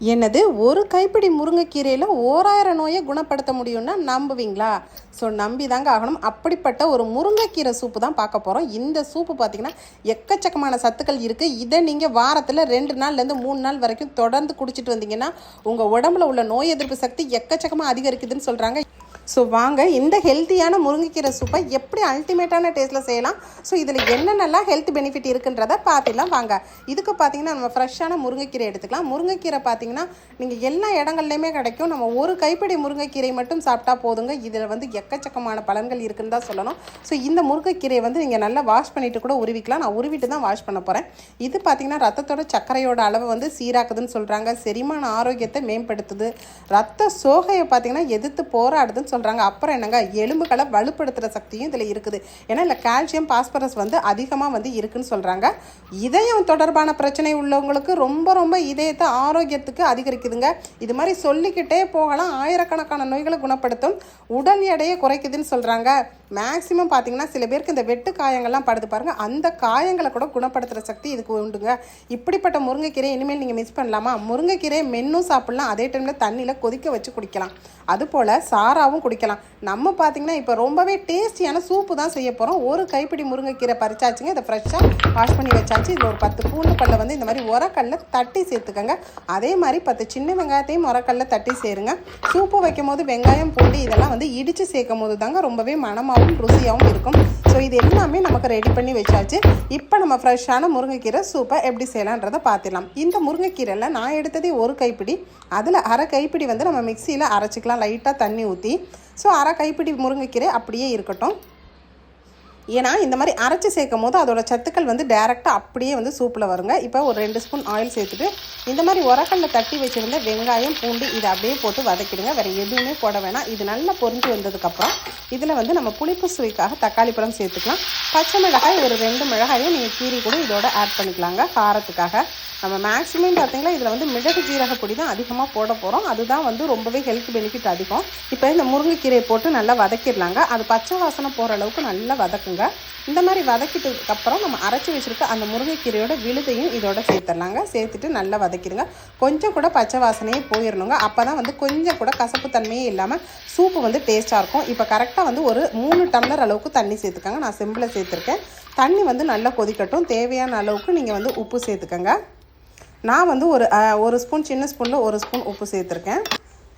என்னது ஒரு கைப்பிடி முருங்கைக்கீரையில் ஓராயிரம் நோயை குணப்படுத்த முடியும்னா நம்புவீங்களா? ஸோ நம்பி தாங்க ஆகணும். அப்படிப்பட்ட ஒரு முருங்கைக்கீரை சூப்பு தான் பார்க்க போகிறோம் இந்த சூப்பு பார்த்தீங்கன்னா எக்கச்சக்கமான சத்துக்கள் இருக்குது இதை நீங்கள் வாரத்தில் ரெண்டு நாள்லேருந்து மூணு நாள் வரைக்கும் தொடர்ந்து குடிச்சிட்டு வந்தீங்கன்னா உங்கள் உடம்புல உள்ள நோய் எதிர்ப்பு சக்தி எக்கச்சக்கமாக அதிகரிக்குதுன்னு சொல்கிறாங்க ஸோ வாங்க இந்த ஹெல்த்தியான முருங்கைக்கீரை சூப்பை எப்படி அல்டிமேட்டான டேஸ்ட்டில் செய்யலாம்? ஸோ இதில் என்னென்னலாம் ஹெல்த் பெனிஃபிட் இருக்குன்றத பார்த்துலாம் வாங்க இதுக்கு பார்த்தீங்கன்னா நம்ம ஃப்ரெஷ்ஷான முருங்கைக்கீரை எடுத்துக்கலாம். முருங்கைக்கீரை பார்த்தீங்கன்னா நீங்கள் எல்லா இடங்கள்லையுமே கிடைக்கும். நம்ம ஒரு கைப்பிடி முருங்கைக்கீரை மட்டும் சாப்பிட்டா போதுங்க. இதில் வந்து எக்கச்சக்கமான பலன்கள் இருக்குன்னு தான் சொல்லணும். ஸோ இந்த முருங்கைக்கீரையை வந்து நீங்கள் நல்லா வாஷ் பண்ணிட்டு கூட உருவிக்கலாம். நான் உருவிட்டு தான் வாஷ் பண்ண போகிறேன் இது பார்த்தீங்கன்னா ரத்தத்தோட சர்க்கரையோட அளவை வந்து சீராக்குதுன்னு சொல்கிறாங்க செரிமான ஆரோக்கியத்தை மேம்படுத்துது. ரத்த சோகையை பார்த்தீங்கன்னா எதிர்த்து போராடுதுன்னு சொல்கிறாங்க அப்புறம் என்னங்க? எலும்புகளை வலுப்படுத்துகிற சக்தியும் இதில் இருக்குது. ஏன்னா இல்லை கால்சியம் பாஸ்பரஸ் வந்து அதிகமாக வந்து இருக்குன்னு சொல்கிறாங்க இதயம் தொடர்பான பிரச்சனை உள்ளவங்களுக்கு ரொம்ப ரொம்ப இதயத்தை ஆரோக்கியத்துக்கு அதிகரிக்குதுங்க. இது மாதிரி சொல்லிக்கிட்டே போகலாம். ஆயிரக்கணக்கான நோய்களை குணப்படுத்தும். உடல் எடையை குறைக்குதுன்னு சொல்கிறாங்க மேக்ஸிமம் பார்த்தீங்கன்னா சில பேருக்கு இந்த வெட்டு காயங்கள்லாம் படுது பாருங்கள் அந்த காயங்களை கூட குணப்படுத்துகிற சக்தி இதுக்கு உண்டுங்க. இப்படிப்பட்ட முருங்கைக்கீரை இனிமேல் நீங்கள் மிஸ் பண்ணலாமா? முருங்கைக்கீரையை மென்னும் சாப்பிட்லாம். அதே டைமில் தண்ணியில் கொதிக்க வச்சு குடிக்கலாம். அதுபோல் சாராவும் குடிக்கலாம். நம்ம பார்த்தீங்கன்னா இப்போ ரொம்பவே டேஸ்டியான சூப்பு தான் செய்ய போகிறோம் ஒரு கைப்பிடி முருங்கைக்கீரை பறிச்சாச்சுங்க. இதை ஃப்ரெஷ்ஷாக வாஷ் பண்ணி வச்சாச்சு. இதில் ஒரு பத்து பூண்டு பல்ல வந்து இந்த மாதிரி உரக்கல்ல தட்டி சேர்த்துக்கோங்க. அதே மாதிரி பத்து சின்ன வெங்காயத்தையும் உரக்கல்ல தட்டி சேருங்க. சூப்பு வைக்கும் போது வெங்காயம் பூண்டு இதெல்லாம் வந்து இடித்து சேர்க்கும் போது தாங்க ரொம்பவே மணமாகவும் ருசியாகவும் இருக்கும். ஸோ இது எல்லாமே நமக்கு ரெடி பண்ணி வச்சாச்சு. இப்போ நம்ம ஃப்ரெஷ்ஷான முருங்கைக்கீரை சூப்பை எப்படி செய்யலான்றதை பார்த்துடலாம். இந்த முருங்கைக்கீரையில் நான் எடுத்ததே ஒரு கைப்பிடி. அதில் அரை கைப்பிடி வந்து நம்ம மிக்சியில் அரைச்சிக்கலாம். லைட்டாக தண்ணி ஊற்றி ஸோ அரை கைப்பிடி முருங்கைக்கீரை அப்படியே இருக்கட்டும். ஏன்னா இந்த மாதிரி அரைச்சி சேர்க்கும் போது அதோட சத்துக்கள் வந்து டேரெக்டாக அப்படியே வந்து சூப்பில் வருங்க. இப்போ ஒரு ரெண்டு ஸ்பூன் ஆயில் சேர்த்துட்டு இந்த மாதிரி உரக்கல்ல தட்டி வச்சுருந்த வெங்காயம் பூண்டு இதை அப்படியே போட்டு வதக்கிடுங்க. வேறு எதுவுமே போட வேணாம். இது நல்லா பொறிஞ்சு வந்ததுக்கப்புறம் இதில் வந்து நம்ம புளிப்பு சுவைக்காக தக்காளி பழம் சேர்த்துக்கலாம். பச்சை மிளகாய் ஒரு ரெண்டு மிளகாயும் நீங்கள் கீரி கூட இதோட ஆட் பண்ணிக்கலாங்க. காரத்துக்காக. நம்ம மேக்ஸிமம் பார்த்திங்கன்னா இதில் வந்து மிளகு ஜீரக பொடி தான் அதிகமாக போட போகிறோம் அதுதான் வந்து ரொம்பவே ஹெல்த் பெனிஃபிட் அதிகம். இப்போ இந்த முருங்கைக்கீரையை போட்டு நல்லா வதக்கிடலாங்க. அது பச்சை வாசனை போகிற அளவுக்கு நல்லா வதக்குங்க. இந்த மாதிரி வதக்கிட்டதுக்கப்புறம் நம்ம அரைச்சி வச்சுருக்க அந்த முருங்கைக்கீரையோட விழுதையும் இதோட சேர்த்துடலாங்க. சேர்த்துட்டு நல்லா வதக்கிடுங்க. கொஞ்சம் கூட பச்சை வாசனையே போயிடணுங்க அப்போ தான் வந்து கொஞ்சம் கூட கசப்பு தன்மையே இல்லாமல் சூப்பு வந்து டேஸ்ட்டாக இருக்கும். இப்போ கரெக்டாக வந்து ஒரு மூணு டம்ளர் அளவுக்கு தண்ணி சேர்த்துக்கோங்க. நான் சிம்பிளை சேர்த்துருக்கேன். தண்ணி வந்து நல்லா கொதிக்கட்டும். தேவையான அளவுக்கு நீங்கள் வந்து உப்பு சேர்த்துக்கோங்க. நான் வந்து ஒரு ஒரு ஸ்பூன் சின்ன ஸ்பூனில் ஒரு ஸ்பூன் உப்பு சேர்த்துருக்கேன்.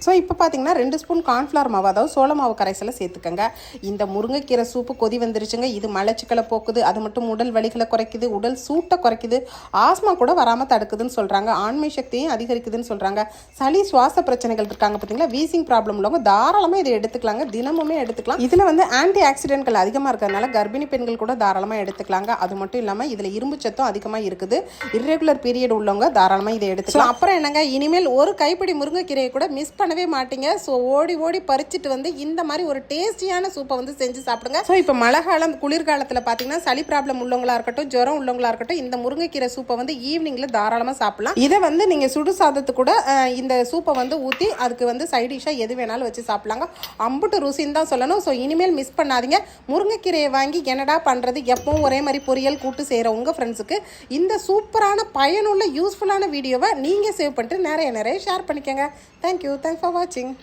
ஸோ இப்போ பார்த்தீங்கன்னா ரெண்டு ஸ்பூன் கார்ன்ஃப்ளவர் மாவு அதாவது சோள மாவு கரைசலை சேர்த்துக்கங்க. இந்த முருங்கைக்கீரை சூப்பு கொதி வந்துருச்சுங்க. இது மலச்சிக்கலை போக்குது அது மட்டும் உடல் வலிகளை குறைக்குது உடல் சூட்டை குறைக்குது ஆஸ்மா கூட வராமல் தடுக்குதுன்னு சொல்கிறாங்க ஆண்மை சக்தியும் அதிகரிக்குதுன்னு சொல்கிறாங்க சளி சுவாச பிரச்சனைகள் இருக்காங்க பார்த்தீங்களா வீசிங் ப்ராப்ளம் உள்ளவங்க தாராளமாக இதை எடுத்துக்கலாங்க. தினமுமே எடுத்துக்கலாம். இதில் வந்து ஆன்டி ஆக்சிடென்ட்கள் அதிகமாக இருக்கிறதுனால கர்ப்பிணி பெண்கள் கூட தாராளமாக எடுத்துக்கலாங்க. அது மட்டும் இல்லாமல் இதில் இரும்பு சத்தம் அதிகமாக இருக்குது. இர்ரெகுலர் பீரியட் உள்ளவங்க தாராளமாக இதை எடுத்துக்கலாம். அப்புறம் என்னங்க? இனிமேல் ஒரு கைப்பிடி முருங்கைக்கீரையை கூட மிஸ் பண்ணவே மாட்டீங்க. ஸோ ஓடி ஓடி பறிச்சுட்டு வந்து இந்த மாதிரி ஒரு டேஸ்டியான சூப்பை வந்து செஞ்சு சாப்பிடுங்க. ஸோ இப்போ மழை காலம் குளிர்காலத்தில் பார்த்தீங்கன்னா சளி ப்ராப்ளம் உள்ளவங்களா இருக்கட்டும் ஜுரம் உள்ளவங்களா இருக்கட்டும் இந்த முருங்கைக்கீரை சூப்பை வந்து ஈவினிங்கில் தாராளமாக சாப்பிடலாம். இதை வந்து நீங்கள் சுடு சாதத்து கூட இந்த சூப்பை வந்து ஊற்றி அதுக்கு வந்து சைட் டிஷ்ஷாக எது வேணாலும் வச்சு சாப்பிடலாங்க. அம்புட்டு ருசின்னு தான் சொல்லணும். ஸோ இனிமேல் மிஸ் பண்ணாதீங்க. முருங்கைக்கீரையை வாங்கி என்னடா பண்ணுறது எப்பவும் ஒரே மாதிரி பொரியல் கூட்டு செய்கிற உங்கள் ஃப்ரெண்ட்ஸுக்கு இந்த சூப்பரான பயனுள்ள யூஸ்ஃபுல்லான வீடியோவை நீங்கள் சேவ் பண்ணிட்டு நிறைய நிறைய ஷேர் பண்ணிக்கோங்க. Thank you thanks Thank.